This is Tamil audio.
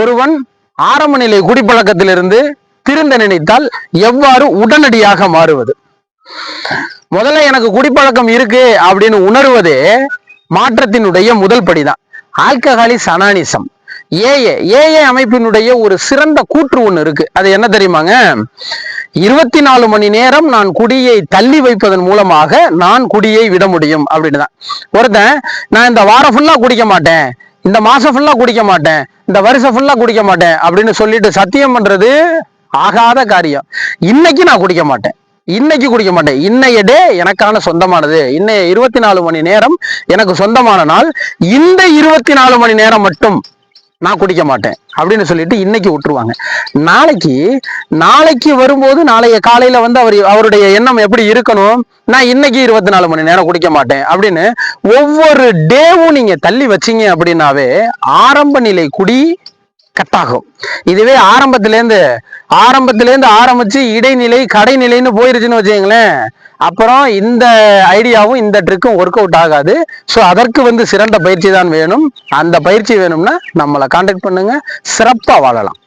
ஒருவன் ஆரம்ப நிலை குடிப்பழக்கத்திலிருந்து திருந்த நினைத்தால் எவ்வாறு உடனடியாக மாறுவது? முதல்ல எனக்கு குடிப்பழக்கம் இருக்கு அப்படின்னு உணர்வதே மாற்றத்தினுடைய முதல் படிதான். ஆல்கஹாலிஸ் அனானிசம் ஏஏ ஏஏ அமைப்பினுடைய ஒரு சிறந்த கூற்று ஒன்று இருக்கு. அது என்ன தெரியுமாங்க? இருபத்தி நாலு மணி நேரம் நான் குடியை தள்ளி வைப்பதன் மூலமாக நான் குடியை விட முடியும் அப்படின்னு தான் ஒருத்தன் நான் இந்த வாரம் ஃபுல்லா குடிக்க மாட்டேன். இந்த மாசம் ஃபுல்லா குடிக்க மாட்டேன் இந்த வருஷம் ஃபுல்லா குடிக்க மாட்டேன் அப்படின்னு சொல்லிட்டு சத்தியம் பண்றது ஆகாத காரியம். இன்னைக்கு நான் குடிக்க மாட்டேன். இன்னைக்கு குடிக்க மாட்டேன். இன்னைய டே எனக்கான சொந்தமானது. இன்னைய இருபத்தி நாலு மணி நேரம் எனக்கு சொந்தமான நாள். இந்த இருபத்தி நாலு மணி நேரம் மட்டும் நான் குடிக்க மாட்டேன் அப்படின்னு சொல்லிட்டு இன்னைக்கு விட்டுருவாங்க. நாளைக்கு நாளைக்கு வரும்போது நாளைய காலையில வந்து அவர் அவருடைய எண்ணம் எப்படி இருக்கணும்? நான் இன்னைக்கு இருபத்தி நாலு மணி நேரம் குடிக்க மாட்டேன் அப்படின்னு ஒவ்வொரு டேவும் நீங்க தள்ளி வச்சீங்க அப்படின்னாவே ஆரம்ப நிலை குடி கட்டாகும். இதுவே ஆரம்பத்திலேருந்து ஆரம்பத்திலேருந்து ஆரம்பிச்சு இடைநிலை கடைநிலைன்னு போயிருச்சுன்னு வச்சுங்களேன் அப்புறம் இந்த ஐடியாவும் இந்த ட்ரிக்கும் ஒர்க் அவுட் ஆகாது. ஸோ அதற்கு வந்து சிறந்த பயிற்சி தான் வேணும். அந்த பயிற்சி வேணும்னா நம்மளை கான்டாக்ட் பண்ணுங்க. சிறப்பாக வாழலாம்.